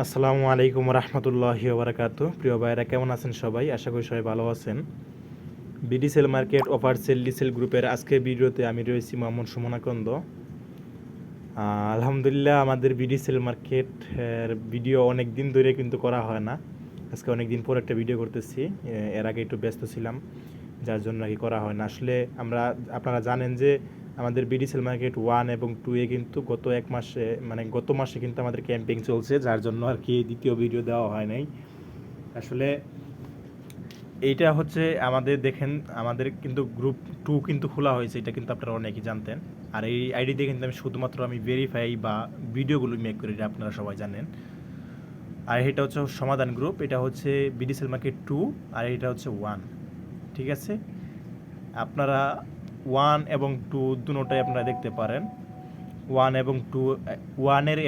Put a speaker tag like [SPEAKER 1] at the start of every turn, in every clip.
[SPEAKER 1] আসসালামু আলাইকুম রহমতুল্লাহি ওবরাকাত প্রিয় ভাইরা কেমন আছেন সবাই আশা করি সবাই ভালো আছেন বিডিসেল মার্কেট অফার সেল ডিসেল গ্রুপের আজকের ভিডিওতে আমি রয়েছি মোহাম্মদ সুমনাকন্দ আলহামদুলিল্লাহ আমাদের বিডিসেল মার্কেট ভিডিও অনেক দিন ধরে কিন্তু করা হয় না আজকে অনেক দিন পর একটা ভিডিও করতেছি এর আগে একটু ব্যস্ত ছিলাম যার জন্য নাকি করা হয় না আসলে আমরা আপনারা জানেন যে আমাদের বিডিসেল মার্কেট ওয়ান এবং টু এ কিন্তু গত এক মাসে মানে গত মাসে কিন্তু আমাদের ক্যাম্পিং চলছে যার জন্য আর কি দ্বিতীয় ভিডিও দেওয়া হয় নাই আসলে এইটা হচ্ছে আমাদের দেখেন আমাদের কিন্তু গ্রুপ টু কিন্তু খোলা হয়েছে এটা কিন্তু আপনারা অনেকে জানতেন আর এই আইডি দিয়ে কিন্তু আমি শুধুমাত্র আমি ভেরিফাই বা ভিডিওগুলো মেক করি এটা আপনারা সবাই জানেন আর এটা হচ্ছে সমাধান গ্রুপ এটা হচ্ছে বিডিসেল মার্কেট টু আর এটা হচ্ছে ওয়ান ঠিক আছে আপনারা ওয়ান এবং টু দুটাই আপনারা দেখতে পারেন ওয়ান এবং টু ওয়ানের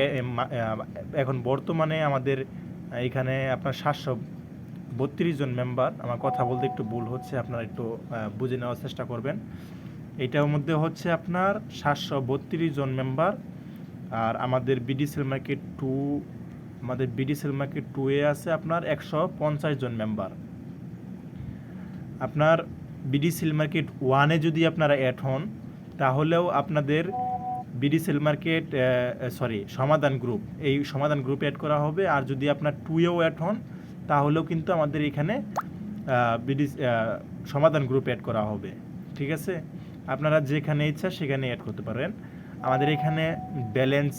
[SPEAKER 1] এখন বর্তমানে আমাদের এখানে আপনার সাতশো বত্রিশ জন মেম্বার আমার কথা বলতে একটু ভুল হচ্ছে আপনারা একটু বুঝে নেওয়ার চেষ্টা করবেন এটার মধ্যে হচ্ছে আপনার সাতশো বত্রিশ জন মেম্বার আর আমাদের বিডিসেল মার্কেট টু আমাদের বিডিসেল মার্কেট টু এ আছে আপনার একশো পঞ্চাশ জন মেম্বার আপনার বিডি সিল মার্কেট ওয়ানে যদি আপনারা অ্যাড হন তাহলেও আপনাদের বিডি সেল মার্কেট সরি সমাধান গ্রুপ এই সমাধান গ্রুপ অ্যাড করা হবে আর যদি আপনার টুয়েও অ্যাড হন তাহলেও কিন্তু আমাদের এখানে বিডি সমাধান গ্রুপ অ্যাড করা হবে ঠিক আছে আপনারা যেখানে ইচ্ছা সেখানে অ্যাড করতে পারেন আমাদের এখানে ব্যালেন্স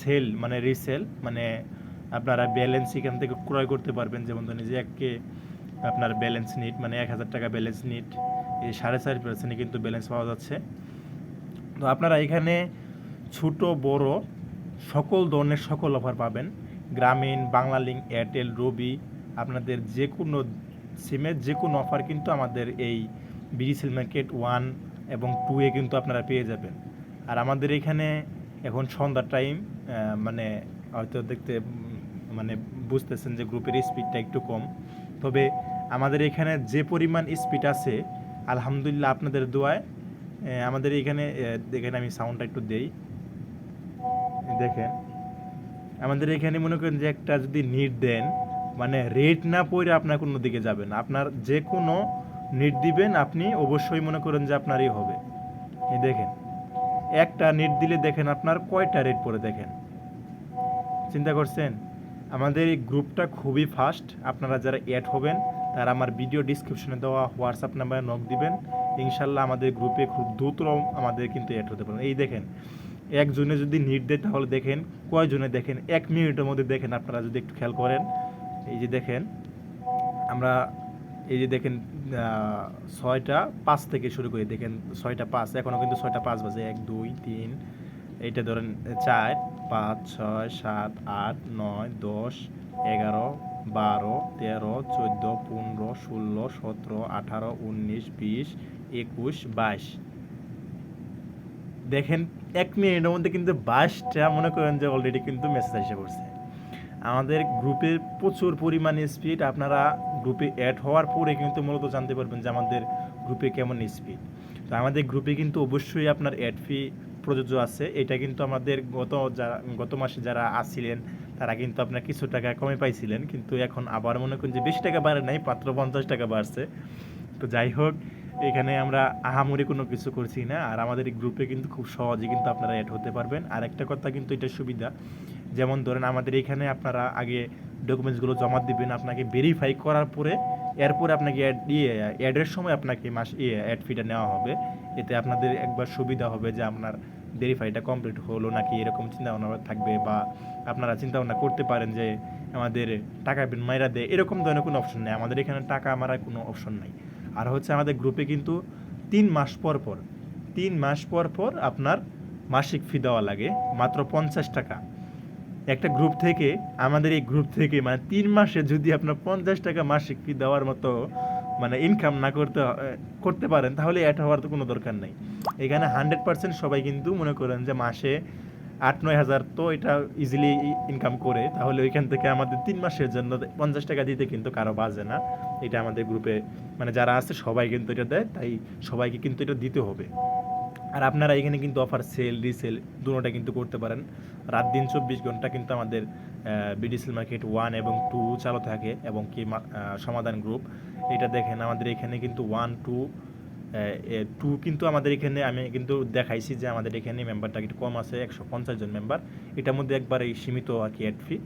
[SPEAKER 1] সেল মানে রিসেল মানে আপনারা ব্যালেন্স এখান থেকে ক্রয় করতে পারবেন যেমন ধরেন যে এককে আপনার ব্যালেন্স নিট মানে এক হাজার টাকা ব্যালেন্স নিট এই সাড়ে চার পার্সেন্টে কিন্তু ব্যালেন্স পাওয়া যাচ্ছে তো আপনারা এখানে ছোট বড় সকল ধরনের সকল অফার পাবেন গ্রামীণ বাংলালিং এয়ারটেল রবি আপনাদের যে কোনো সিমের যে কোনো অফার কিন্তু আমাদের এই বিডিসিল মার্কেট ওয়ান এবং টু এ কিন্তু আপনারা পেয়ে যাবেন আর আমাদের এখানে এখন সন্ধ্যার টাইম মানে হয়তো দেখতে মানে বুঝতেছেন যে গ্রুপের স্পিডটা একটু কম তবে আমাদের এখানে যে পরিমাণ স্পিড আছে আলহামদুলিল্লাহ আপনাদের দোয়ায় আমাদের এখানে দেখেন আমি সাউন্ডটা একটু দেই দেখেন আমাদের এখানে মনে করেন যে একটা যদি নিট দেন মানে রেট না পড়ে আপনার কোনো দিকে যাবেন আপনার যে কোনো নিট দিবেন আপনি অবশ্যই মনে করেন যে আপনারই হবে দেখেন একটা নেট দিলে দেখেন আপনার কয়টা রেট পরে দেখেন চিন্তা করছেন আমাদের এই গ্রুপটা খুবই ফাস্ট আপনারা যারা অ্যাড হবেন তার আমার ভিডিও ডিসক্রিপশনে দেওয়া হোয়াটসঅ্যাপ নাম্বারে নক দিবেন ইনশাল্লাহ আমাদের গ্রুপে খুব দ্রুত আমাদের কিন্তু অ্যাড হতে পারেন এই দেখেন একজনে যদি নিট দেয় তাহলে দেখেন কয়জনে দেখেন এক মিনিটের মধ্যে দেখেন আপনারা যদি একটু খেয়াল করেন এই যে দেখেন আমরা এই যে দেখেন ছয়টা পাঁচ থেকে শুরু করে দেখেন ছয়টা পাঁচ এখনও কিন্তু ছয়টা পাঁচ বাজে এক দুই তিন এইটা ধরেন চার পাঁচ ছয় সাত আট নয় দশ এগারো বারো তেরো চোদ্দো পনেরো ষোলো সতেরো আঠারো উনিশ বিশ একুশ বাইশ দেখেন এক মিনিটের মধ্যে কিন্তু বাইশটা মনে করেন যে অলরেডি কিন্তু মেসেজ এসে পড়ছে আমাদের গ্রুপে প্রচুর পরিমাণে স্পিড আপনারা গ্রুপে অ্যাড হওয়ার পরে কিন্তু মূলত জানতে পারবেন যে আমাদের গ্রুপে কেমন স্পিড তো আমাদের গ্রুপে কিন্তু অবশ্যই আপনার অ্যাড ফি প্রযোজ্য আছে এটা কিন্তু আমাদের গত যারা গত মাসে যারা আসছিলেন তারা কিন্তু আপনার কিছু টাকা কমে পাইছিলেন কিন্তু এখন আবার মনে করেন যে বেশি টাকা বাড়ে নাই পাত্র পঞ্চাশ টাকা বাড়ছে তো যাই হোক এখানে আমরা আহামরি কোনো কিছু করছি না আর আমাদের এই গ্রুপে কিন্তু খুব সহজে কিন্তু আপনারা অ্যাড হতে পারবেন আর একটা কথা কিন্তু এটা সুবিধা যেমন ধরেন আমাদের এখানে আপনারা আগে ডকুমেন্টসগুলো জমা দিবেন আপনাকে ভেরিফাই করার পরে এরপরে আপনাকে অ্যাড ইয়ে অ্যাডের সময় আপনাকে মাস ইয়ে অ্যাড ফিটা নেওয়া হবে এতে আপনাদের একবার সুবিধা হবে যে আপনার ভেরিফাইটা কমপ্লিট হলো নাকি এরকম চিন্তা ভাবনা থাকবে বা আপনারা চিন্তা ভাবনা করতে পারেন যে আমাদের টাকা মাইরা দেয় এরকম ধরনের কোনো অপশন নেই আমাদের এখানে টাকা মারার কোনো অপশন নাই আর হচ্ছে আমাদের গ্রুপে কিন্তু তিন মাস পর পর তিন মাস পর পর আপনার মাসিক ফি দেওয়া লাগে মাত্র পঞ্চাশ টাকা একটা গ্রুপ থেকে আমাদের এই গ্রুপ থেকে মানে তিন মাসে যদি আপনার পঞ্চাশ টাকা মাসিক ফি দেওয়ার মতো মানে ইনকাম না করতে করতে পারেন তাহলে অ্যাড হওয়ার তো কোনো দরকার নেই এখানে হান্ড্রেড পার্সেন্ট সবাই কিন্তু মনে করেন যে মাসে আট নয় হাজার তো এটা ইজিলি ইনকাম করে তাহলে ওইখান থেকে আমাদের তিন মাসের জন্য পঞ্চাশ টাকা দিতে কিন্তু কারো বাজে না এটা আমাদের গ্রুপে মানে যারা আছে সবাই কিন্তু এটা দেয় তাই সবাইকে কিন্তু এটা দিতে হবে আর আপনারা এখানে কিন্তু অফার সেল রিসেল দুটা কিন্তু করতে পারেন রাত দিন চব্বিশ ঘন্টা কিন্তু আমাদের বিডিসিল মার্কেট ওয়ান এবং টু চালু থাকে এবং কি সমাধান গ্রুপ এটা দেখেন আমাদের এখানে কিন্তু ওয়ান টু টু কিন্তু আমাদের এখানে আমি কিন্তু দেখাইছি যে আমাদের এখানে মেম্বারটা একটু কম আছে একশো পঞ্চাশ জন মেম্বার এটার মধ্যে একবার এই সীমিত আর কি অ্যাড ফি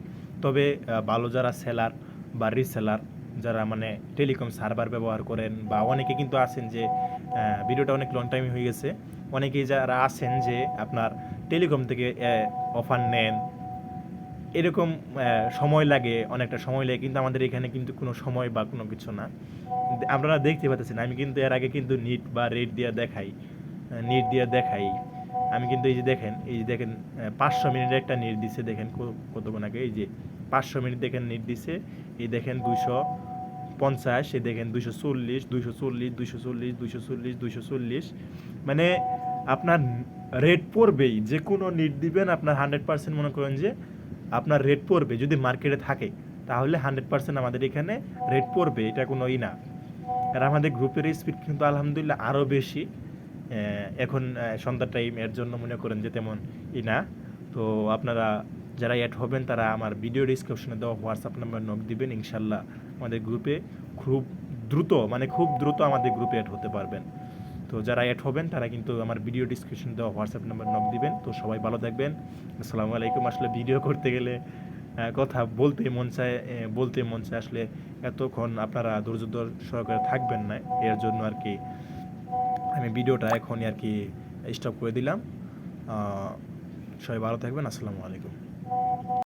[SPEAKER 1] তবে ভালো যারা সেলার বা রিসেলার যারা মানে টেলিকম সার্ভার ব্যবহার করেন বা অনেকে কিন্তু আছেন যে ভিডিওটা অনেক লং টাইম হয়ে গেছে অনেকেই যারা আছেন যে আপনার টেলিকম থেকে অফার নেন এরকম সময় লাগে অনেকটা সময় লাগে কিন্তু আমাদের এখানে কিন্তু কোনো সময় বা কোনো কিছু না আপনারা দেখতে পাচ্ছেন আমি কিন্তু এর আগে কিন্তু নিট বা রেট দিয়ে দেখাই নিট দিয়ে দেখাই আমি কিন্তু এই যে দেখেন এই যে দেখেন পাঁচশো মিনিটের একটা নিট দিছে দেখেন কতক্ষণ আগে এই যে পাঁচশো মিনিট দেখেন নিট দিছে এই দেখেন দুশো পঞ্চাশ এই দেখেন দুশো চল্লিশ দুশো চল্লিশ দুশো চল্লিশ দুশো চল্লিশ দুশো চল্লিশ মানে আপনার রেট পড়বেই যে কোনো নিট দিবেন আপনার হান্ড্রেড পার্সেন্ট মনে করেন যে আপনার রেট পড়বে যদি মার্কেটে থাকে তাহলে হান্ড্রেড পার্সেন্ট আমাদের এখানে রেট পড়বে এটা কোনো ই না আর আমাদের গ্রুপের স্পিড কিন্তু আলহামদুলিল্লাহ আরও বেশি এখন সন্ধ্যা টাইম এর জন্য মনে করেন যে তেমন ই না তো আপনারা যারা অ্যাড হবেন তারা আমার ভিডিও ডিসক্রিপশনে দেওয়া হোয়াটসঅ্যাপ নাম্বার নক দিবেন ইনশাল্লাহ আমাদের গ্রুপে খুব দ্রুত মানে খুব দ্রুত আমাদের গ্রুপে অ্যাড হতে পারবেন তো যারা অ্যাড হবেন তারা কিন্তু আমার ভিডিও ডিসক্রিপশন দেওয়া হোয়াটসঅ্যাপ নাম্বার নক দিবেন তো সবাই ভালো থাকবেন আসসালামু আলাইকুম আসলে ভিডিও করতে গেলে কথা বলতে মন চায় বলতে মন চায় আসলে এতক্ষণ আপনারা ধৈর্য সহকারে থাকবেন না এর জন্য আর কি আমি ভিডিওটা এখনই আর কি স্টপ করে দিলাম সবাই ভালো থাকবেন আসসালামু আলাইকুম